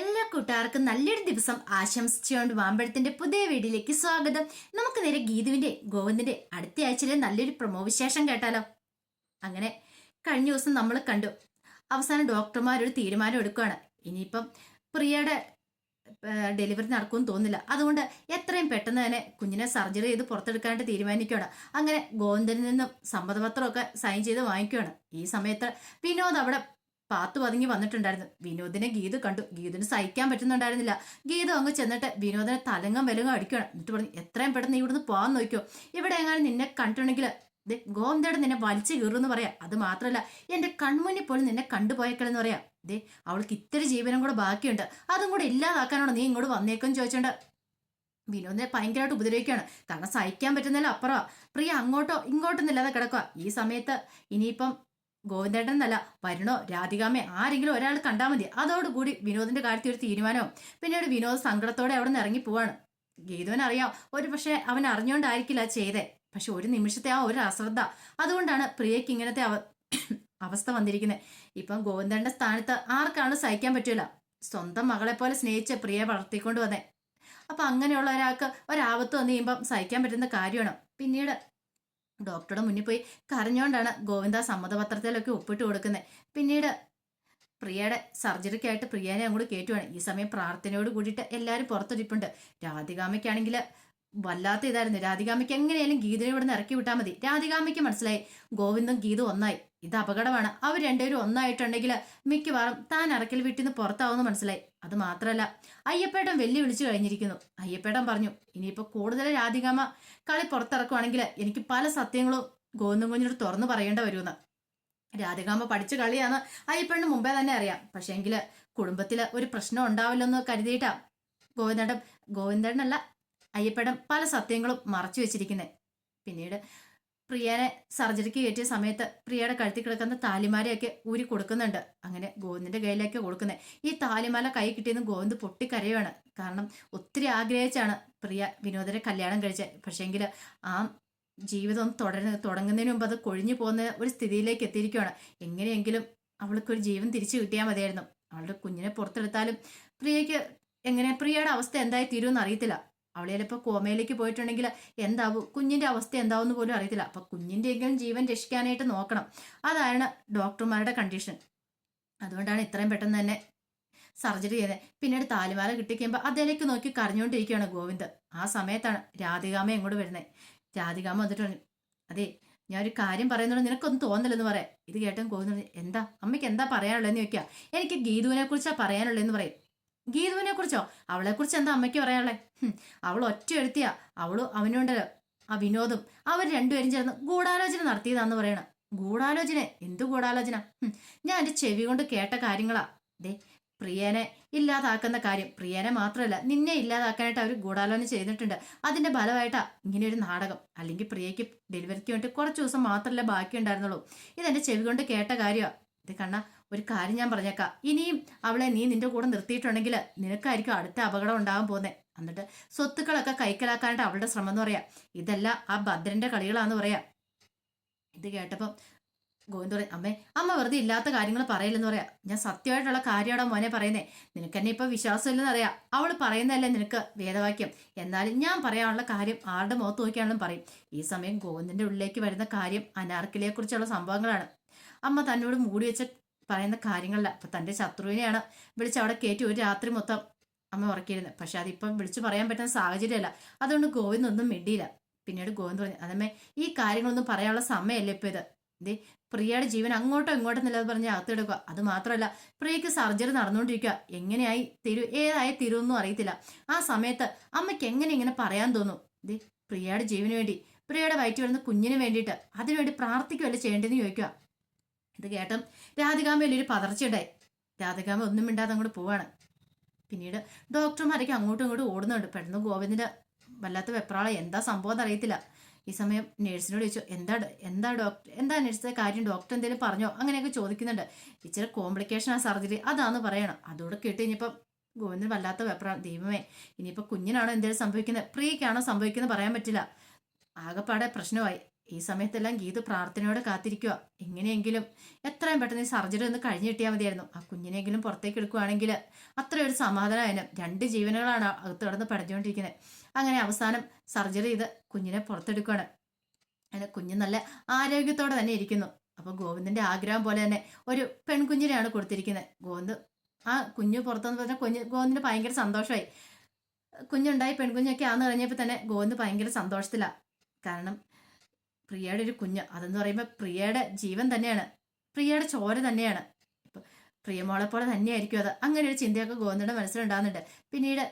എല്ലാ കൂട്ടുകാർക്കും നല്ലൊരു ദിവസം ആശംസിച്ചുകൊണ്ട് വാമ്പഴത്തിന്റെ പുതിയ വീഡിയോയിലേക്ക് സ്വാഗതം. നമുക്ക് നേരെ ഗീതുവിന്റെ ഗോവിന്ദിന്റെ അടുത്ത ആഴ്ചയിലെ നല്ലൊരു പ്രമോ വിശേഷം കേട്ടാലോ? അങ്ങനെ കഴിഞ്ഞ ദിവസം നമ്മൾ കണ്ടു. അവസാനം ഡോക്ടർമാരൊരു തീരുമാനം എടുക്കുകയാണ് ഇനിയിപ്പം പ്രിയയുടെ ഡെലിവറി നടക്കുമെന്ന് തോന്നില്ല അതുകൊണ്ട് എത്രയും പെട്ടെന്ന് തന്നെ കുഞ്ഞിനെ സർജറി ചെയ്ത് പുറത്തെടുക്കാനായിട്ട് തീരുമാനിക്കുകയാണ് അങ്ങനെ ഗോവിന്ദനിൽ നിന്നും സമ്മതപത്രമൊക്കെ സൈൻ ചെയ്ത് വാങ്ങിക്കുകയാണ് ഈ സമയത്ത് വിനോദ് അവിടെ പാത്തു പതുങ്ങി വന്നിട്ടുണ്ടായിരുന്നു. വിനോദിനെ ഗീത് കണ്ടു. ഗീതിന് സഹിക്കാൻ പറ്റുന്നുണ്ടായിരുന്നില്ല. ഗീത അങ്ങ് ചെന്നിട്ട് വിനോദിനെ തലങ്ങം വിലങ്ങും അടിക്കണം എന്നിട്ട് പറഞ്ഞു എത്രയും പെട്ടെന്ന് ഇവിടുന്ന് പോകാൻ നോക്കിയോ ഇവിടെ എങ്ങാനും നിന്നെ കണ്ടിട്ടുണ്ടെങ്കിൽ ഗോവിന്ദയുടെ നിന്നെ വലിച്ചു കീറുമെന്ന് പറയാം. അത് മാത്രമല്ല എന്റെ കൺമുന്നിൽ പോലും നിന്നെ കണ്ടുപോയേക്കളെന്ന് പറയാം. ദേ അവൾക്ക് ഇത്തിരി ജീവനം കൂടെ ബാക്കിയുണ്ട്. അതും കൂടെ ഇല്ലാതാക്കാനാണോ നീ ഇങ്ങോട്ട് വന്നേക്കെന്ന് ചോദിച്ചോണ്ട് വിനോദിനെ ഭയങ്കരമായിട്ട് ഉപദ്രവിക്കുകയാണ്. കാരണം സഹിക്കാൻ പറ്റുന്നില്ല അപ്പുറമാണ് പ്രിയ അങ്ങോട്ടോ ഇങ്ങോട്ടോ ഇല്ലാതെ കിടക്കുക ഈ സമയത്ത് ഇനിയിപ്പം ഗോവിന്ദേട്ടൻ എന്നല്ല വരുണോ രാധികാമേ ആരെങ്കിലും ഒരാൾ കണ്ടാൽ മതി. അതോടുകൂടി വിനോദിന്റെ കാര്യത്തിൽ ഒരു തീരുമാനവും. പിന്നീട് വിനോദ് സങ്കടത്തോടെ അവിടെ നിന്ന് ഇറങ്ങി പോവാണ്. ഗീതുവിന് അറിയാം ഒരു പക്ഷേ അവൻ അറിഞ്ഞുകൊണ്ടായിരിക്കില്ല ചെയ്തേ. പക്ഷെ ഒരു നിമിഷത്തെ ആ ഒരു അശ്രദ്ധ. അതുകൊണ്ടാണ് പ്രിയയ്ക്ക് ഇങ്ങനത്തെ അവ അവസ്ഥ വന്നിരിക്കുന്നത്. ഇപ്പം ഗോവിന്ദന്റെ സ്ഥാനത്ത് ആർക്കാണ് സഹിക്കാൻ പറ്റില്ല? സ്വന്തം മകളെ പോലെ സ്നേഹിച്ച് പ്രിയയെ വളർത്തിക്കൊണ്ട് വന്നേ. അപ്പൊ അങ്ങനെയുള്ള ഒരാൾക്ക് ഒരാപത്ത് വന്നു കഴിയുമ്പം സഹിക്കാൻ പറ്റുന്ന കാര്യമാണ്. പിന്നീട് ഡോക്ടറുടെ മുന്നിൽ പോയി കരഞ്ഞുകൊണ്ടാണ് ഗോവിന്ദ സമ്മതപത്രത്തിലൊക്കെ ഒപ്പിട്ട് കൊടുക്കുന്നത് പിന്നീട് പ്രിയയുടെ സർജറിക്കായിട്ട് പ്രിയനെ അങ്ങോട്ട് കയറ്റുവാണ്. ഈ സമയം പ്രാർത്ഥനയോട് കൂടിയിട്ട് എല്ലാവരും പുറത്തൊരിപ്പുണ്ട്. രാധികാമയ്ക്കാണെങ്കിൽ വല്ലാത്ത ഇതായിരുന്നു. രാധികാമയ്ക്ക് എങ്ങനെയാലും ഗീതനെ ഇവിടെ നിന്ന് ഇറക്കി വിട്ടാൽ മതി. രാധികാമയ്ക്ക് മനസ്സിലായി. ഗോവിന്ദും ഗീതും ഒന്നായി. ഇത് അപകടമാണ്. അവർ രണ്ടുപേരും ഒന്നായിട്ടുണ്ടെങ്കിൽ മിക്കവാറും താൻ അറക്കൽ വീട്ടിൽ നിന്ന് പുറത്താവുമെന്ന് മനസ്സിലായി. അത് മാത്രമല്ല അയ്യപ്പേട്ടൻ വെല്ലു വിളിച്ചു കഴിഞ്ഞിരിക്കുന്നു. അയ്യപ്പേട്ടൻ പറഞ്ഞു ഇനിയിപ്പോൾ കൂടുതൽ രാധികാമ കളി പുറത്തിറക്കുവാണെങ്കിൽ എനിക്ക് പല സത്യങ്ങളും ഗോവിന്ദം കുഞ്ഞിനോട് തുറന്നു പറയേണ്ട വരുമെന്ന്. രാധികാമ്മ പഠിച്ച കളിയാന്ന് അയ്യപ്പേട്ടന് മുമ്പേ തന്നെ അറിയാം. പക്ഷേ എങ്കിൽ കുടുംബത്തിൽ ഒരു പ്രശ്നം ഉണ്ടാവില്ലെന്ന് കരുതിയിട്ടാ ഗോവിന്ദൻ ഗോവിന്ദനല്ല അയ്യപ്പേടം പല സത്യങ്ങളും മറച്ചു വെച്ചിരിക്കുന്നത് പിന്നീട് പ്രിയനെ സർജറിക്ക് കയറ്റിയ സമയത്ത് പ്രിയയുടെ കഴുത്തി കിടക്കുന്ന താലിമാലയൊക്കെ ഊരി കൊടുക്കുന്നുണ്ട്. അങ്ങനെ ഗോവിന്ദിന്റെ കയ്യിലേക്ക് കൊടുക്കുന്നത് ഈ താലിമാല കൈ കിട്ടിയെന്ന് ഗോവിന്ദ് പൊട്ടിക്കരയുവാണ്. കാരണം ഒത്തിരി ആഗ്രഹിച്ചാണ് പ്രിയ വിനോദനെ കല്യാണം കഴിച്ചത് പക്ഷേങ്കിൽ ആ ജീവിതം തുടരുന്ന തുടങ്ങുന്നതിന് മുമ്പ് അത് കൊഴിഞ്ഞു പോകുന്ന ഒരു സ്ഥിതിയിലേക്ക് എത്തിയിരിക്കുകയാണ് എങ്ങനെയെങ്കിലും അവൾക്കൊരു ജീവൻ തിരിച്ചു കിട്ടിയാൽ മതിയായിരുന്നു. അവളുടെ കുഞ്ഞിനെ പുറത്തെടുത്താലും പ്രിയയ്ക്ക് എങ്ങനെ പ്രിയയുടെ അവസ്ഥ എന്തായി തീരുമെന്ന് അറിയത്തില്ല. അവളെ ചിലപ്പോൾ കോമയിലേക്ക് പോയിട്ടുണ്ടെങ്കിൽ എന്താവും? കുഞ്ഞിന്റെ അവസ്ഥ എന്താവും പോലും അറിയത്തില്ല. അപ്പം കുഞ്ഞിന്റെയെങ്കിലും ജീവൻ രക്ഷിക്കാനായിട്ട് നോക്കണം. അതാണ് ഡോക്ടർമാരുടെ കണ്ടീഷൻ അതുകൊണ്ടാണ് ഇത്രയും പെട്ടെന്ന് തന്നെ സർജറി ചെയ്തത്. പിന്നീട് താലിമാല കിട്ടിക്കുമ്പോൾ അതിലേക്ക് നോക്കി കരഞ്ഞുകൊണ്ടിരിക്കുകയാണ് ഗോവിന്ദ്. ആ സമയത്താണ് രാധികാമ ഇങ്ങോട്ട് വരുന്നത്. രാധികാമ വന്നിട്ട് പറഞ്ഞു അതെ ഞാൻ ഒരു കാര്യം പറയുന്നുണ്ട്. നിനക്കൊന്നും തോന്നില്ലെന്ന് പറയാം. ഇത് കേട്ടും ഗോവിന്ദ് എന്താ? അമ്മയ്ക്ക് എന്താ പറയാനുള്ളതെന്ന് ചോദിക്കുക. എനിക്ക് ഗീതുവിനെ കുറിച്ചാണ് പറയാനുള്ളതെന്ന് പറയും. ഗീതുവിനെ കുറിച്ചോ അവളെ കുറിച്ച് എന്താ അമ്മയ്ക്ക് പറയാനുള്ളേ? അവൾ ഒറ്റ എഴുത്തിയാ. അവൾ അവനോണ്ട്. ആ വിനോദും. അവർ രണ്ടുപേരും ചേർന്ന് ഗൂഢാലോചന നടത്തിയതാന്ന് പറയണ. ഗൂഢാലോചന? എന്തു ഗൂഢാലോചന? ഞാൻ എന്റെ ചെവി കൊണ്ട് കേട്ട കാര്യങ്ങളാ. ദേ പ്രിയനെ ഇല്ലാതാക്കുന്ന കാര്യം. പ്രിയനെ മാത്രമല്ല നിന്നെ ഇല്ലാതാക്കാനായിട്ട് അവർ ഗൂഢാലോചന ചെയ്തിട്ടുണ്ട്. അതിന്റെ ഫലമായിട്ടാ ഇങ്ങനെ ഒരു നാടകം. അല്ലെങ്കിൽ പ്രിയയ്ക്ക് ഡെലിവറിക്ക് വേണ്ടി കുറച്ച് ദിവസം മാത്രമല്ല ബാക്കി ഉണ്ടായിരുന്നുള്ളൂ ഇതെന്റെ ചെവി കൊണ്ട് കേട്ട കാര്യമാണ് ഇത് കണ്ണ ഒരു കാര്യം ഞാൻ പറഞ്ഞേക്കാം. ഇനിയും അവളെ നീ നിന്റെ കൂടെ നിർത്തിയിട്ടുണ്ടെങ്കിൽ നിനക്കായിരിക്കും അടുത്ത അപകടം ഉണ്ടാകാൻ പോകുന്നത് എന്നിട്ട് സ്വത്തുക്കളൊക്കെ കൈക്കലാക്കാനായിട്ട് അവളുടെ ശ്രമം എന്ന് പറയാം. ഇതെല്ലാം ആ ഭദ്രന്റെ കളികളാന്ന് പറയാം. ഇത് കേട്ടപ്പം ഗോവിന്ദ് പറയും അമ്മേ അമ്മ വെറുതെ ഇല്ലാത്ത കാര്യങ്ങൾ പറയില്ലെന്ന് പറയാം. ഞാൻ സത്യമായിട്ടുള്ള കാര്യമാണോ മോനെ പറയുന്നേ? നിനക്ക് എന്നെ ഇപ്പൊ വിശ്വാസമില്ലെന്ന് അറിയാം. അവൾ പറയുന്നതല്ലേ നിനക്ക് വേദവാക്യം. എന്നാലും ഞാൻ പറയാനുള്ള കാര്യം ആരുടെ മുഖത്ത് നോക്കിയാണെന്നും പറയും. ഈ സമയം ഗോവിന്ദിന്റെ ഉള്ളിലേക്ക് വരുന്ന കാര്യം അനാർക്കിലെ കുറിച്ചുള്ള സംഭവങ്ങളാണ്. അമ്മ തന്നോട് മൂടി വെച്ച പറയുന്ന കാര്യങ്ങളില്ല. അപ്പൊ തന്റെ ശത്രുവിനെയാണ് വിളിച്ച് അവിടെ കയറ്റി ഒരു രാത്രി മൊത്തം അമ്മ ഉറക്കിയിരുന്നത് പക്ഷെ അതിപ്പം വിളിച്ചു പറയാൻ പറ്റുന്ന സാഹചര്യമല്ല. അതുകൊണ്ട് ഗോവിന്ദ് ഒന്നും മിണ്ടിയില്ല. പിന്നീട് ഗോവിന്ദ് പറഞ്ഞു അതമ്മേ ഈ കാര്യങ്ങളൊന്നും പറയാനുള്ള സമയമല്ലേ ഇപ്പൊ ഇത്? ഇതേ പ്രിയയുടെ ജീവൻ അങ്ങോട്ടോ ഇങ്ങോട്ടോ നിലത് പറഞ്ഞ് അകത്തെടുക്കുക അത് മാത്രമല്ല പ്രിയക്ക് സർജറി നടന്നുകൊണ്ടിരിക്കുക. എങ്ങനെയായി തിരു ഏതായി തിരുവെന്നും അറിയത്തില്ല. ആ സമയത്ത് അമ്മയ്ക്ക് എങ്ങനെ ഇങ്ങനെ പറയാൻ തോന്നും? ഇതേ പ്രിയയുടെ ജീവന് വേണ്ടി പ്രിയയുടെ വയറ്റി വരുന്ന കുഞ്ഞിന് വേണ്ടിയിട്ട് അതിനുവേണ്ടി പ്രാർത്ഥിക്കുകയല്ല ചെയ്യേണ്ടതെന്ന് ചോദിക്കുക. ഇത് കേട്ടും രാധികാമ വലിയൊരു പതർച്ചയുണ്ടായി. രാധികാമ്മ ഒന്നും മിണ്ടാതെ അങ്ങോട്ട് പോവാണ്. പിന്നീട് ഡോക്ടർമാരൊക്കെ അങ്ങോട്ടും ഇങ്ങോട്ടും ഓടുന്നുണ്ട്. പെട്ടെന്ന് ഗോവിന്ദിന്റെ വല്ലാത്ത വെപ്രാളം. എന്താ സംഭവം എന്ന് അറിയത്തില്ല ഈ സമയം നേഴ്സിനോട് ചോദിച്ചു എന്താ എന്താ ഡോക്ടർ എന്താ നേഴ്സിന്റെ കാര്യം? ഡോക്ടർ എന്തെങ്കിലും പറഞ്ഞോ? അങ്ങനെയൊക്കെ ചോദിക്കുന്നുണ്ട്. ഇച്ചിരി കോംപ്ലിക്കേഷൻ ആ സർജറി. അതാന്ന് പറയണം. അതോട് കേട്ട് കഴിഞ്ഞപ്പം ഗോവിന്ദൻ വല്ലാത്ത വെപ്രാളം. ദൈവമേ ഇനിയിപ്പോൾ കുഞ്ഞിനാണോ എന്തെങ്കിലും സംഭവിക്കുന്നത് പ്രിയക്കാണോ സംഭവിക്കുന്നത് പറയാൻ പറ്റില്ല. ആകെപ്പാടെ പ്രശ്നമായി. ഈ സമയത്തെല്ലാം ഗീതു പ്രാർത്ഥനയോടെ കാത്തിരിക്കുക എങ്ങനെയെങ്കിലും എത്രയും പെട്ടെന്ന് ഈ സർജറി ഒന്ന് കഴിഞ്ഞു കിട്ടിയാൽ മതിയായിരുന്നു. ആ കുഞ്ഞിനെങ്കിലും പുറത്തേക്ക് എടുക്കുകയാണെങ്കിൽ അത്രയൊരു സമാധാനമായിരുന്നു രണ്ട് ജീവനുകളാണ് അകത്ത് കിടന്ന് പടഞ്ഞുകൊണ്ടിരിക്കുന്നത് അങ്ങനെ അവസാനം സർജറി ചെയ്ത് കുഞ്ഞിനെ പുറത്തെടുക്കുകയാണ് അങ്ങനെ കുഞ്ഞ് നല്ല ആരോഗ്യത്തോടെ തന്നെ ഇരിക്കുന്നു. അപ്പോൾ ഗോവിന്ദന്റെ ആഗ്രഹം പോലെ തന്നെ ഒരു പെൺകുഞ്ഞിനെയാണ് കൊടുത്തിരിക്കുന്നത് ഗോവിന്ദ് ആ കുഞ്ഞ് പുറത്തെന്ന് പറഞ്ഞാൽ കുഞ്ഞ് ഗോവിന്ദിന് ഭയങ്കര സന്തോഷമായി. കുഞ്ഞുണ്ടായി പെൺകുഞ്ഞൊക്കെ ആന്ന് കഴിഞ്ഞപ്പോൾ തന്നെ ഗോവിന്ദ് ഭയങ്കര സന്തോഷത്തിലാണ് കാരണം പ്രിയയുടെ ഒരു കുഞ്ഞ്. അതെന്ന് പറയുമ്പോൾ പ്രിയയുടെ ജീവൻ തന്നെയാണ്. പ്രിയയുടെ ചോര തന്നെയാണ്. ഇപ്പൊ പ്രിയമോളെ പോലെ തന്നെയായിരിക്കും അത്. അങ്ങനെ ഒരു ചിന്തയൊക്കെ ഗോവിന്ദയുടെ മനസ്സിലുണ്ടാകുന്നുണ്ട്. പിന്നീട്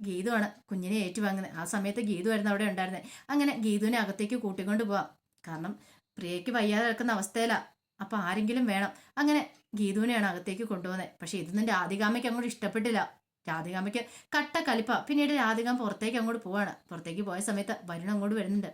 ഗീതുവാണ് കുഞ്ഞിനെ ഏറ്റുവാങ്ങുന്നത് ആ സമയത്ത് ഗീതുവായിരുന്നു അവിടെ ഉണ്ടായിരുന്നത് അങ്ങനെ ഗീതുവിനെ അകത്തേക്ക് കൂട്ടിക്കൊണ്ട് പോവാം. കാരണം പ്രിയയ്ക്ക് വയ്യാതെ കിടക്കുന്ന അവസ്ഥയിലാണ് അപ്പൊ ആരെങ്കിലും വേണം. അങ്ങനെ ഗീതുവിനെയാണ് അകത്തേക്ക് കൊണ്ടുപോകുന്നത് പക്ഷെ ഇതൊന്നും ആദികാമയ്ക്ക് അങ്ങോട്ട് ഇഷ്ടപ്പെട്ടില്ല. രാധികാമ്മയ്ക്ക് കട്ട കലിപ്പ. പിന്നീട് രാധികാം പുറത്തേക്ക് അങ്ങോട്ട് പോവാണ്. പുറത്തേക്ക് പോയ സമയത്ത് വരുൺ അങ്ങോട്ട് വരുന്നുണ്ട്.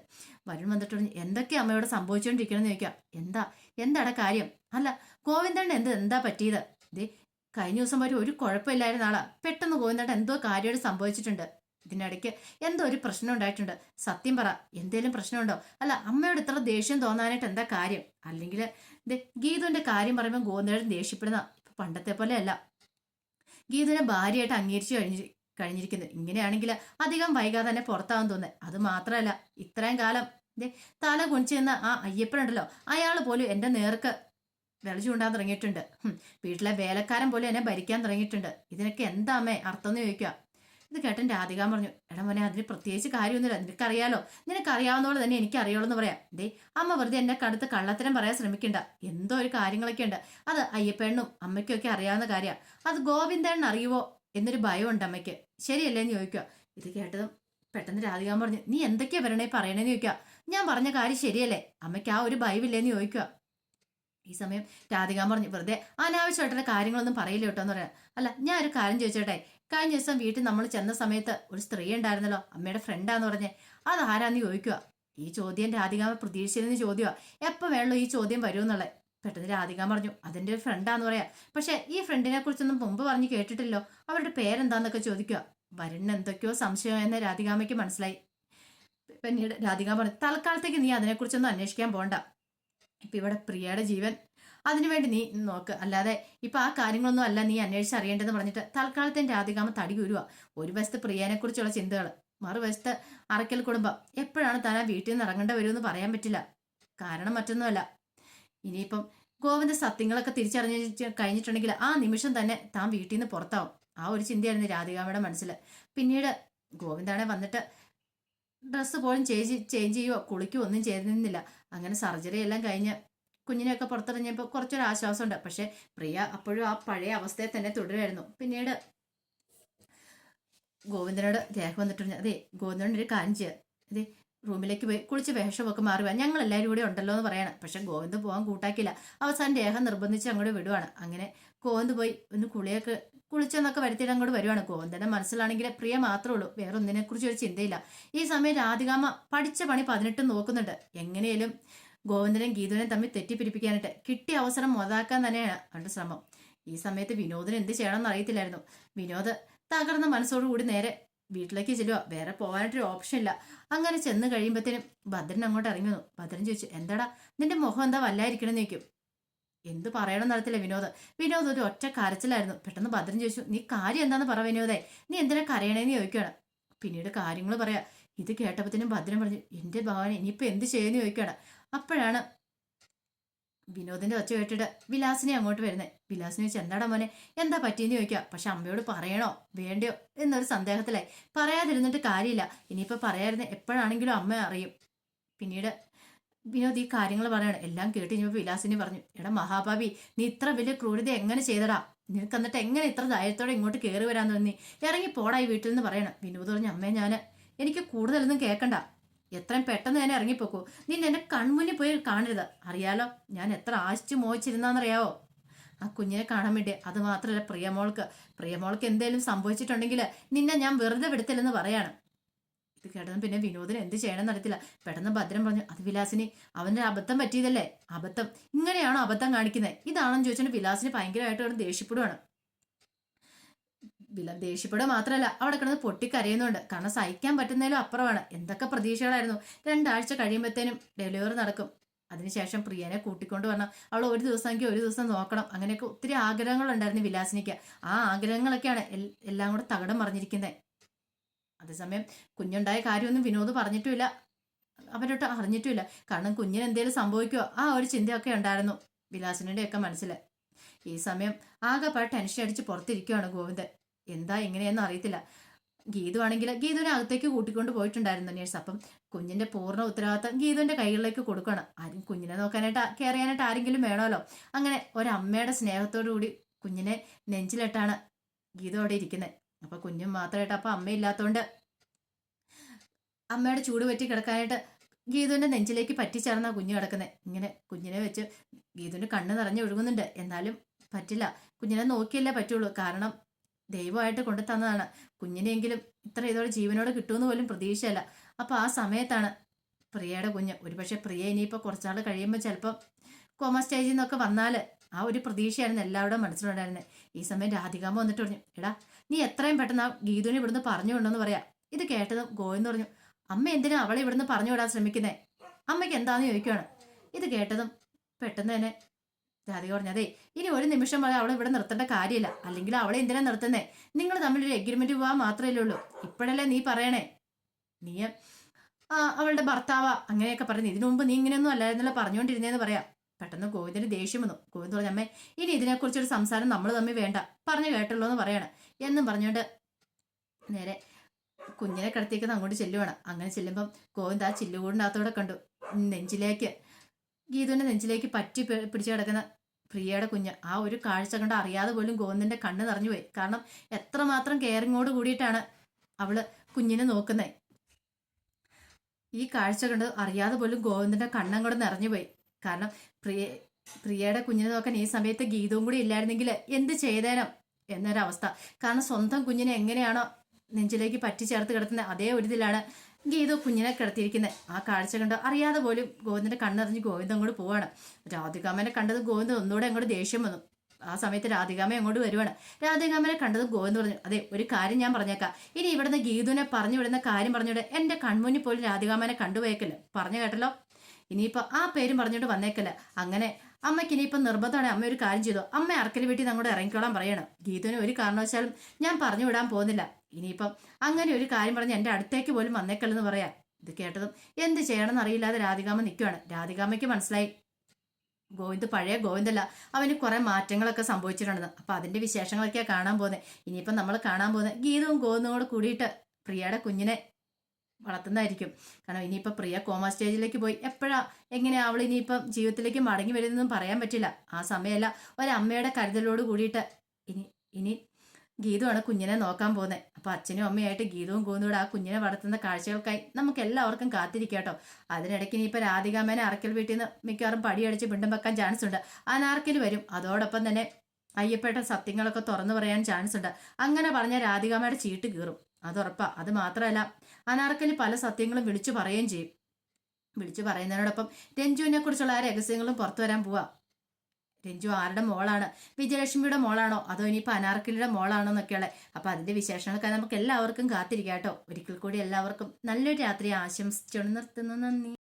വരുൺ വന്നിട്ട് എന്തൊക്കെ അമ്മയോട് സംഭവിച്ചുകൊണ്ടിരിക്കണമെന്ന് ചോദിക്കാം. എന്താ എന്താടാ കാര്യം? അല്ല ഗോവിന്ദൻ എന്ത് എന്താ പറ്റിയത്? ദേ കഴിഞ്ഞ ദിവസം വരെ ഒരു കുഴപ്പമില്ലായിരുന്ന ആളാ. പെട്ടെന്ന് ഗോവിന്ദൻ എന്തോ കാര്യമായിട്ട് സംഭവിച്ചിട്ടുണ്ട്. ഇതിനിടയ്ക്ക് എന്തോ ഒരു പ്രശ്നം ഉണ്ടായിട്ടുണ്ട്. സത്യം പറ എന്തേലും പ്രശ്നമുണ്ടോ? അല്ല അമ്മയോട് ഇത്ര ദേഷ്യം തോന്നാനായിട്ട് എന്താ കാര്യം? അല്ലെങ്കിൽ ഗീതുവിന്റെ കാര്യം പറയുമ്പോൾ ഗോവിന്ദൻ ദേഷ്യപ്പെടുന്ന പണ്ടത്തെ പോലെ അല്ല. ഗീതുവിനെ ഭാര്യയായിട്ട് അംഗീകരിച്ചു കഴിഞ്ഞു കഴിഞ്ഞിരിക്കുന്നത് ഇങ്ങനെയാണെങ്കിൽ അധികം വൈകാതെ തന്നെ പുറത്താവാൻ തോന്നുന്നത് അത് മാത്രമല്ല ഇത്രയും കാലം തല കുണിച്ചു ചെന്ന ആ അയ്യപ്പനുണ്ടല്ലോ അയാൾ പോലും എന്റെ നേർക്ക് വിള ചൂണ്ടാൻ തുടങ്ങിയിട്ടുണ്ട്. വീട്ടിലെ വേലക്കാരൻ പോലും എന്നെ ഭരിക്കാൻ തുടങ്ങിയിട്ടുണ്ട്. ഇതിനൊക്കെ എന്താ അമ്മേ അർത്ഥം എന്ന് ചോദിക്കുക ഇത് കേട്ടൻ രാധിക പറഞ്ഞു എടാ മോനെ അതിന് പ്രത്യേകിച്ച് കാര്യമൊന്നുമില്ല. നിനക്കറിയാലോ? നിനക്കറിയാവുന്ന പോലെ തന്നെ എനിക്ക് അറിയുള്ളൂ എന്ന് പറയാം. ദേ അമ്മ വെറുതെ എന്നെ കടുത്ത് കള്ളത്തരം പറയാൻ ശ്രമിക്കണ്ട. എന്തോ ഒരു കാര്യങ്ങളൊക്കെ ഉണ്ട്. അത് അയ്യപ്പെണ്ണും അമ്മയ്ക്കൊക്കെ അറിയാവുന്ന കാര്യമാണ് അത് ഗോവിന്ദൻ അറിയുവോ? എന്നൊരു ഭയമുണ്ട് അമ്മയ്ക്ക്. ശരിയല്ലേ? എന്ന് ചോദിക്കുക. ഇത് കേട്ടതും പെട്ടെന്ന് രാധിക പറഞ്ഞു നീ എന്തൊക്കെയാ വരണേ പറയണേന്ന് ചോദിക്കുക. ഞാൻ പറഞ്ഞ കാര്യം ശരിയല്ലേ? അമ്മയ്ക്ക് ആ ഒരു ഭയമില്ലേന്ന് ചോദിക്കുക. ഈ സമയം രാധിക പറഞ്ഞു വെറുതെ അനാവശ്യമായിട്ടുള്ള കാര്യങ്ങളൊന്നും പറയില്ല കേട്ടോ എന്ന് പറയാം. അല്ല ഞാൻ ഒരു കാര്യം ചോദിച്ചോട്ടെ? കഴിഞ്ഞ ദിവസം വീട്ടിൽ നമ്മൾ ചെന്ന സമയത്ത് ഒരു സ്ത്രീ ഉണ്ടായിരുന്നല്ലോ അമ്മയുടെ ഫ്രണ്ടാന്ന് പറഞ്ഞേ. അത് ആരാന്ന് ചോദിക്കുക ഈ ചോദ്യം രാധികാമ പ്രതീക്ഷിച്ചിരുന്ന ചോദ്യമാ എപ്പോ വേണല്ലോ ഈ ചോദ്യം വരുമെന്നുള്ളത് പെട്ടെന്ന് രാധിക പറഞ്ഞു അതിന്റെ ഒരു ഫ്രണ്ടാന്ന് പറയാ. പക്ഷെ ഈ ഫ്രണ്ടിനെ കുറിച്ചൊന്നും മുമ്പ് പറഞ്ഞു കേട്ടിട്ടില്ലോ അവരുടെ പേരെന്താന്നൊക്കെ ചോദിക്കുക വരണ് എന്തൊക്കെയോ സംശയം എന്ന് രാധികാമയ്ക്ക് മനസ്സിലായി. പിന്നീട് രാധിക പറഞ്ഞു തൽക്കാലത്തേക്ക് നീ അതിനെക്കുറിച്ചൊന്നും അന്വേഷിക്കാൻ പോണ്ട. ഇപ്പൊ ഇവിടെ പ്രിയയുടെ ജീവൻ. അതിനുവേണ്ടി നീ നോക്ക്. അല്ലാതെ ഇപ്പൊ ആ കാര്യങ്ങളൊന്നും അല്ല നീ അന്വേഷിച്ച് അറിയേണ്ടതെന്ന് പറഞ്ഞിട്ട് തൽക്കാലത്തെ രാധികാമ തടി ഉരുവാ ഒരു വശത്ത് പ്രിയനെ കുറിച്ചുള്ള ചിന്തകൾ മറുവശത്ത് അറക്കൽ കുടുംബം. എപ്പോഴാണ് താൻ ആ വീട്ടിൽ നിന്ന് ഇറങ്ങേണ്ട വരുമെന്ന് പറയാൻ പറ്റില്ല. കാരണം മറ്റൊന്നുമല്ല. ഇനിയിപ്പം ഗോവിന്ദ സത്യങ്ങളൊക്കെ തിരിച്ചറിഞ്ഞ് കഴിഞ്ഞിട്ടുണ്ടെങ്കിൽ ആ നിമിഷം തന്നെ താൻ വീട്ടിൽ നിന്ന് പുറത്താവും. ആ ഒരു ചിന്തയായിരുന്നു രാധികാമയുടെ മനസ്സിൽ പിന്നീട് ഗോവിന്ദാണെ വന്നിട്ട് ഡ്രസ്സ് പോലും ചേഞ്ച് ചേഞ്ച് ചെയ്യുവോ? കുളിക്കുകയോ ഒന്നും ചെയ്തിരുന്നില്ല. അങ്ങനെ സർജറി എല്ലാം കഴിഞ്ഞ് കുഞ്ഞിനെയൊക്കെ പുറത്തിറങ്ങിയപ്പോൾ കുറച്ചൊരു ആശ്വാസമുണ്ട്. പക്ഷെ പ്രിയ അപ്പോഴും ആ പഴയ അവസ്ഥയെ തന്നെ തുടരുമായിരുന്നു പിന്നീട് ഗോവിന്ദനോട് രേഖ വന്നിട്ടുണ്ട് അതെ ഗോവിന്ദനോട് ഒരു കാര്യം അതെ റൂമിലേക്ക് പോയി കുളിച്ച് വേഷമൊക്കെ മാറുക ഞങ്ങൾ എല്ലാവരും കൂടെ ഉണ്ടല്ലോ എന്ന് പറയണം. പക്ഷെ ഗോവിന്ദ് പോകാൻ കൂട്ടാക്കില്ല അവസാനം ദേഹം നിർബന്ധിച്ച് അങ്ങോട്ട് വിടുവാണ്. അങ്ങനെ ഗോവിന്ദ് പോയി ഒന്ന് കുളിയൊക്കെ കുളിച്ചെന്നൊക്കെ വരുത്തിയിട്ട് അങ്ങോട്ട് വരുവാണ് ഗോവിന്ദന്റെ മനസ്സിലാണെങ്കിൽ പ്രിയ മാത്രമേ ഉള്ളൂ. വേറെ ഒന്നിനെ കുറിച്ച് ഒരു ചിന്തയില്ല. ഈ സമയം രാധികാമ്മ പഠിച്ച പണി പതിനെട്ട് നോക്കുന്നുണ്ട്. എങ്ങനെയും ഗോവിന്ദനും ഗീതുവിനെയും തമ്മിൽ തെറ്റിപ്പിരിപ്പിക്കാനായിട്ട് കിട്ടിയ അവസരം മുതലാക്കാൻ തന്നെയാണ് അവരുടെ ശ്രമം. ഈ സമയത്ത് വിനോദിന് എന്ത് ചെയ്യണമെന്ന് അറിയത്തില്ലായിരുന്നു. വിനോദ് തകർന്ന മനസ്സോടുകൂടി നേരെ വീട്ടിലേക്ക് ചെല്ലുക വേറെ പോകാനായിട്ടൊരു ഓപ്ഷൻ ഇല്ല. അങ്ങനെ ചെന്ന് കഴിയുമ്പോഴത്തേനും ഭദ്രൻ അങ്ങോട്ട് ഇറങ്ങി വന്നു. ഭദ്രൻ ചോദിച്ചു എന്താടാ? നിന്റെ മുഖം എന്താ വല്ലായിരിക്കണം ചോദിക്കും. എന്ത് പറയണമെന്ന് അറിയത്തില്ല വിനോദ്. വിനോദ് ഒരു ഒറ്റ കരച്ചിലായിരുന്നു. പെട്ടെന്ന് ഭദ്രൻ ചോദിച്ചു നീ കാര്യം എന്താന്ന് പറ വിനോദേ. നീ എന്തിനാ കരയണേന്ന് ചോദിക്കുകയാണ്. പിന്നീട് കാര്യങ്ങൾ പറയാ. ഇത് കേട്ടപ്പോഴത്തേനും ഭദ്രൻ പറഞ്ഞു എന്റെ ഭഗവാൻ ഇനിയിപ്പോ എന്ത് ചെയ്യുമെന്ന് ചോദിക്കുകയാണ്. അപ്പോഴാണ് വിനോദിന്റെ ഒച്ച കേട്ടിട്ട് വിലാസിനെ അങ്ങോട്ട് വരുന്നത്. വിലാസിനെ ചോദിച്ചു എന്താടാ മോനെ എന്താ പറ്റിയെന്ന് ചോദിക്കുക? പക്ഷെ അമ്മയോട് പറയണോ? വേണ്ടയോ? എന്നൊരു സന്ദേഹത്തിലായി. പറയാതിരുന്നിട്ട് കാര്യമില്ല. ഇനിയിപ്പോ പറയാതിരുന്ന എപ്പോഴാണെങ്കിലും അമ്മ അറിയും. പിന്നീട് വിനോദ് ഈ കാര്യങ്ങൾ പറയണം. എല്ലാം കേട്ട് കഴിഞ്ഞപ്പോൾ വിലാസിനി പറഞ്ഞു എടാ മഹാഭാവി നീ ഇത്ര വലിയ ക്രൂരത എങ്ങനെ ചെയ്തടാ? നിനക്ക് എന്നിട്ട് എങ്ങനെ ഇത്ര ധൈര്യത്തോടെ ഇങ്ങോട്ട് കയറി വരാൻ തോന്നി? ഇറങ്ങി പോടാ ഈ വീട്ടിൽ നിന്ന് പറയണം. വിനോദ് പറഞ്ഞു അമ്മേ ഞാൻ എനിക്ക് കൂടുതലൊന്നും കേൾക്കണ്ട എത്രയും പെട്ടെന്ന് തന്നെ ഇറങ്ങിപ്പോക്കൂ. നീ എന്റെ കൺമുന്നിൽ പോയി കാണരുത്. അറിയാലോ ഞാൻ എത്ര ആശിച്ചു മോഹിച്ചിരുന്നാന്നറിയാവോ ആ കുഞ്ഞിനെ കാണാൻ വേണ്ടി. അത് മാത്രമല്ല പ്രിയമോൾക്ക്. പ്രിയമോൾക്ക് എന്തേലും സംഭവിച്ചിട്ടുണ്ടെങ്കിൽ നിന്നെ ഞാൻ വെറുതെ വിടത്തില്ലെന്ന് പറയാണ്. ഇത് കേട്ടതും പിന്നെ വിനോദിന് എന്ത് ചെയ്യണമെന്ന് അറിയത്തില്ല. പെട്ടെന്ന് ഭദ്രൻ പറഞ്ഞു അത് വിലാസിന് അവന്റെ അബദ്ധം പറ്റിയതല്ലേ? അബദ്ധം. ഇങ്ങനെയാണോ അബദ്ധം കാണിക്കുന്നത്? ഇതാണെന്ന് ചോദിച്ചാൽ വിലാസിന് ഭയങ്കരമായിട്ട് അവിടെ ദേഷ്യപ്പെടുവാണ്. വില ദേഷ്യപ്പെടുക മാത്രമല്ല അവിടെ കിടന്ന് പൊട്ടിക്കരയുന്നുണ്ട്. കാരണം സഹിക്കാൻ പറ്റുന്നതിലും അപ്പുറമാണ്. എന്തൊക്കെ പ്രതീക്ഷകളായിരുന്നു. രണ്ടാഴ്ച കഴിയുമ്പോഴത്തേനും ഡെലിവറി നടക്കും. അതിനുശേഷം പ്രിയനെ കൂട്ടിക്കൊണ്ട് വരണം. അവൾ ഒരു ദിവസമെങ്കിൽ ഒരു ദിവസം നോക്കണം. അങ്ങനെയൊക്കെ ഒത്തിരി ആഗ്രഹങ്ങളുണ്ടായിരുന്നു വിലാസിനിക്ക്. ആ ആഗ്രഹങ്ങളൊക്കെയാണ് എല്ലാം കൂടെ തകടം മറിഞ്ഞിരിക്കുന്നത് അതേസമയം കുഞ്ഞുണ്ടായ കാര്യമൊന്നും വിനോദ് പറഞ്ഞിട്ടുമില്ല. അവരോട്ട് അറിഞ്ഞിട്ടുമില്ല. കാരണം കുഞ്ഞിന് എന്തെങ്കിലും സംഭവിക്കുമോ ആ ഒരു ചിന്തയൊക്കെ ഉണ്ടായിരുന്നു വിലാസിനുടെ ഒക്കെ മനസ്സിൽ ഈ സമയം ആകെ ആകെപ്പാട് ടെൻഷൻ അടിച്ച് പുറത്തിരിക്കുകയാണ് ഗോവിന്ദൻ. എന്താ എങ്ങനെയെന്ന് അറിയത്തില്ല. ഗീതു ആണെങ്കിൽ ഗീതുവിനെ അകത്തേക്ക് കൂട്ടിക്കൊണ്ട് പോയിട്ടുണ്ടായിരുന്നു നേഴ്സ് അപ്പം കുഞ്ഞിന്റെ പൂർണ ഉത്തരവാദിത്തം ഗീതുവിന്റെ കൈകളിലേക്ക് കൊടുക്കണം. ആരും കുഞ്ഞിനെ നോക്കാനായിട്ട് കെയർ ചെയ്യാനായിട്ട് ആരെങ്കിലും വേണമല്ലോ. അങ്ങനെ ഒരമ്മയുടെ സ്നേഹത്തോടു കൂടി കുഞ്ഞിനെ നെഞ്ചിലിട്ടാണ് ഗീതു അവിടെ ഇരിക്കുന്നത് അപ്പൊ കുഞ്ഞും മാത്രമായിട്ട് അപ്പൊ അമ്മയില്ലാത്തോണ്ട് അമ്മയുടെ ചൂട് പറ്റി കിടക്കാനായിട്ട് ഗീതുവിന്റെ നെഞ്ചിലേക്ക് പറ്റിച്ചേർന്ന കുഞ്ഞു കിടക്കുന്നത് ഇങ്ങനെ കുഞ്ഞിനെ വെച്ച് ഗീതുവിന്റെ കണ്ണ് നിറഞ്ഞു ഒഴുകുന്നുണ്ട്. എന്നാലും പറ്റില്ല. കുഞ്ഞിനെ നോക്കിയല്ലേ പറ്റുള്ളൂ. കാരണം ദൈവമായിട്ട് കൊണ്ടു തന്നതാണ്. കുഞ്ഞിനെങ്കിലും ഇത്ര ഇതോടെ ജീവനോട് കിട്ടുമെന്ന് പോലും പ്രതീക്ഷയല്ല. അപ്പൊ ആ സമയത്താണ് പ്രിയയുടെ കുഞ്ഞ്. ഒരുപക്ഷെ പ്രിയ ഇനിയിപ്പോൾ കുറച്ചാൾ കഴിയുമ്പോൾ ചിലപ്പം കോമ സ്റ്റേജിൽ നിന്നൊക്കെ വന്നാൽ ആ ഒരു പ്രതീക്ഷയായിരുന്നു എല്ലാവരുടെ മനസ്സിലുണ്ടായിരുന്നത് ഈ സമയം രാധികാമ്മ വന്നിട്ട് പറഞ്ഞു എടാ നീ എത്രയും പെട്ടെന്ന് ആ ഗീതുവിനെ ഇവിടുന്ന് പറഞ്ഞു കൊണ്ടെന്ന് പറയാം. ഇത് കേട്ടത് ഗോയെന്ന് പറഞ്ഞു അമ്മ എന്തിനാ അവളെ ഇവിടുന്ന് പറഞ്ഞു വിടാൻ ശ്രമിക്കുന്നേ? അമ്മയ്ക്ക് എന്താന്ന് ചോദിക്കുവാണ്. ഇത് കേട്ടതും പെട്ടെന്ന് തന്നെ രാധിക പറഞ്ഞു അതെ ഇനി ഒരു നിമിഷം വരെ അവളെ ഇവിടെ നിർത്തേണ്ട കാര്യമില്ല. അല്ലെങ്കിൽ അവളെ എന്തിനാ നിർത്തുന്നേ? നിങ്ങൾ തമ്മിലൊരു എഗ്രിമെന്റ് പോവാൻ മാത്രമല്ലേ ഉള്ളൂ. ഇപ്പോഴല്ലേ നീ പറയണേ? നീ അവളുടെ ഭർത്താവ അങ്ങനെയൊക്കെ പറഞ്ഞു. ഇതിനു മുമ്പ് നീ ഇങ്ങനെയൊന്നും അല്ലായിരുന്നല്ലോ പറഞ്ഞുകൊണ്ടിരുന്നേന്ന് പറയാം. പെട്ടെന്ന് ഗോവിന്ദന് ദേഷ്യം വന്നു. ഗോവിന്ദ് പറഞ്ഞു അമ്മേ ഇനി ഇതിനെക്കുറിച്ചൊരു സംസാരം നമ്മൾ തമ്മിൽ വേണ്ട. പറഞ്ഞു കേട്ടല്ലോ എന്ന് പറയണം. എന്നും പറഞ്ഞുകൊണ്ട് നേരെ കുഞ്ഞിനെ കിടത്തിയേക്കുന്ന അങ്ങോട്ട് ചെല്ലുവാണ്. അങ്ങനെ ചെല്ലുമ്പം ഗോവിന്ദ് ആ ചില്ലുകൂടിനകത്തോടെ കണ്ടു. നെഞ്ചിലേക്ക് ഗീതുവിന്റെ നെഞ്ചിലേക്ക് പറ്റി പിടിച്ചു കിടക്കുന്ന പ്രിയയുടെ കുഞ്ഞ്. ആ ഒരു കാഴ്ച കണ്ട് അറിയാതെ പോലും ഗോവിന്ദന്റെ കണ്ണ് നിറഞ്ഞുപോയി കാരണം എത്രമാത്രം കെയറിങ്ങോട് കൂടിയിട്ടാണ് അവൾ കുഞ്ഞിനെ നോക്കുന്നത് ഈ കാഴ്ച കണ്ട് അറിയാതെ പോലും ഗോവിന്ദന്റെ കണ്ണങ്ങോട് നിറഞ്ഞുപോയി കാരണം പ്രിയ പ്രിയയുടെ കുഞ്ഞിനെ നോക്കാൻ ഈ സമയത്ത് ഗീതവും കൂടി ഇല്ലായിരുന്നെങ്കിൽ എന്ത് ചെയ്തേനോ എന്നൊരവസ്ഥ. കാരണം സ്വന്തം കുഞ്ഞിനെ എങ്ങനെയാണോ നെഞ്ചിലേക്ക് പറ്റി ചേർത്ത് കിടത്തുന്നത് അതേ ഒരു ഇതിലാണ് ഗീതു കുഞ്ഞിനെ കിടത്തിയിരിക്കുന്നത് ആ കാഴ്ച കണ്ടോ? അറിയാതെ പോലും ഗോവിന്ദന്റെ കണ്ണറിഞ്ഞ് ഗോവിന്ദൻ അങ്ങോട്ട് പോവാണ്. രാധികാമനെ കണ്ടത് ഗോവിന്ദൻ ഒന്നുകൂടെ അങ്ങോട്ട് ദേഷ്യം വന്നു. ആ സമയത്ത് രാധികാമ അങ്ങോട്ട് വരുവാണ്. രാധികാമനെ കണ്ടത് ഗോവിന്ദ് പറഞ്ഞു അതെ ഒരു കാര്യം ഞാൻ പറഞ്ഞേക്കാം. ഇനി ഇവിടുന്ന് ഗീതുവിനെ പറഞ്ഞു വിടുന്ന കാര്യം പറഞ്ഞുവിടെ. എന്റെ കൺമുന്നിൽ പോലും രാധികാമനെ കണ്ടുപോയേക്കല്ലോ. പറഞ്ഞു കേട്ടല്ലോ? ഇനിയിപ്പോ ആ പേരും പറഞ്ഞുകൊണ്ട് വന്നേക്കല്ല. അങ്ങനെ അമ്മയ്ക്ക് ഇനിയിപ്പം നിർബന്ധമാണ് അമ്മ ഒരു കാര്യം ചെയ്തു. അമ്മ അറക്കൽ വീട്ടിൽ നിന്ന് അങ്ങോട്ട് ഇറങ്ങിക്കോളാൻ പറയണം. ഗീതുവിന് ഒരു കാരണവശാലും ഞാൻ പറഞ്ഞു വിടാൻ പോകുന്നില്ല. ഇനിയിപ്പം അങ്ങനെ ഒരു കാര്യം പറഞ്ഞ് എന്റെ അടുത്തേക്ക് പോലും വന്നേക്കല്ലെന്ന് പറയാം ഇത് കേട്ടതും എന്ത് ചെയ്യണമെന്ന് അറിയില്ലാതെ രാധികാമ്മ നിൽക്കുകയാണ് രാധികാമ്മയ്ക്ക് മനസ്സിലായി. ഗോവിന്ദ് പഴയ ഗോവിന്ദല്ല. അവന് കുറെ മാറ്റങ്ങളൊക്കെ സംഭവിച്ചിട്ടുണ്ടെന്ന്. അപ്പൊ അതിന്റെ വിശേഷങ്ങളൊക്കെയാണ് കാണാൻ പോകുന്നത്. ഇനിയിപ്പം നമ്മൾ കാണാൻ പോകുന്നത് ഗീതവും ഗോവിന്ദും കൂടെ കൂടിയിട്ട് പ്രിയയുടെ കുഞ്ഞിനെ വളർത്തുന്നതായിരിക്കും. കാരണം ഇനിയിപ്പോൾ പ്രിയ കോമ സ്റ്റേജിലേക്ക് പോയി എപ്പോഴാ എങ്ങനെ അവൾ ഇനിയിപ്പം ജീവിതത്തിലേക്ക് മടങ്ങി വരുന്നതെന്നും പറയാൻ പറ്റില്ല. ആ സമയമല്ല ഒരമ്മയുടെ കരുതലോട് കൂടിയിട്ട് ഇനി ഇനി ഗീതുവാണ് കുഞ്ഞിനെ നോക്കാൻ പോകുന്നത് അപ്പം അച്ഛനും അമ്മയായിട്ട് ഗീതവും കൂന്നൂടെ ആ കുഞ്ഞിനെ വളർത്തുന്ന കാഴ്ചകൾക്കായി നമുക്ക് എല്ലാവർക്കും കാത്തിരിക്കാട്ടോ അതിനിടയ്ക്ക് ഇനിയിപ്പോൾ രാധികാമേനെ അറക്കൽ വീട്ടിൽ നിന്ന് മിക്കവാറും പടിയടിച്ച് പിണ്ടും വെക്കാൻ ചാൻസ് ഉണ്ട്. അനാർക്കൽ വരും. അതോടൊപ്പം തന്നെ അയ്യപ്പേട്ട സത്യങ്ങളൊക്കെ തുറന്നു പറയാൻ ചാൻസ് ഉണ്ട്. അങ്ങനെ പറഞ്ഞ രാധികാമയുടെ ചീട്ട് കീറും. അതുറപ്പാ. അത് മാത്രമല്ല അനാർക്കലി പല സത്യങ്ങളും വിളിച്ചു പറയുകയും ചെയ്യും. വിളിച്ചു പറയുന്നതിനോടൊപ്പം രഞ്ജുവിനെ കുറിച്ചുള്ള ആ രഹസ്യങ്ങളും പുറത്തു വരാൻ പോവാ. രഞ്ജു ആരുടെ മോളാണ്? വിജയലക്ഷ്മിയുടെ മോളാണോ? അതോ ഇനിയിപ്പോൾ അനാർക്കലിയുടെ മോളാണോ എന്നൊക്കെയുള്ള അപ്പൊ അതിന്റെ വിശേഷങ്ങളൊക്കെ നമുക്ക് എല്ലാവർക്കും കാത്തിരിക്കാം കേട്ടോ. ഒരിക്കൽ കൂടി എല്ലാവർക്കും നല്ലൊരു രാത്രി ആശംസിച്ചുകൊണ്ട് നിർത്തുന്നു. നന്ദി.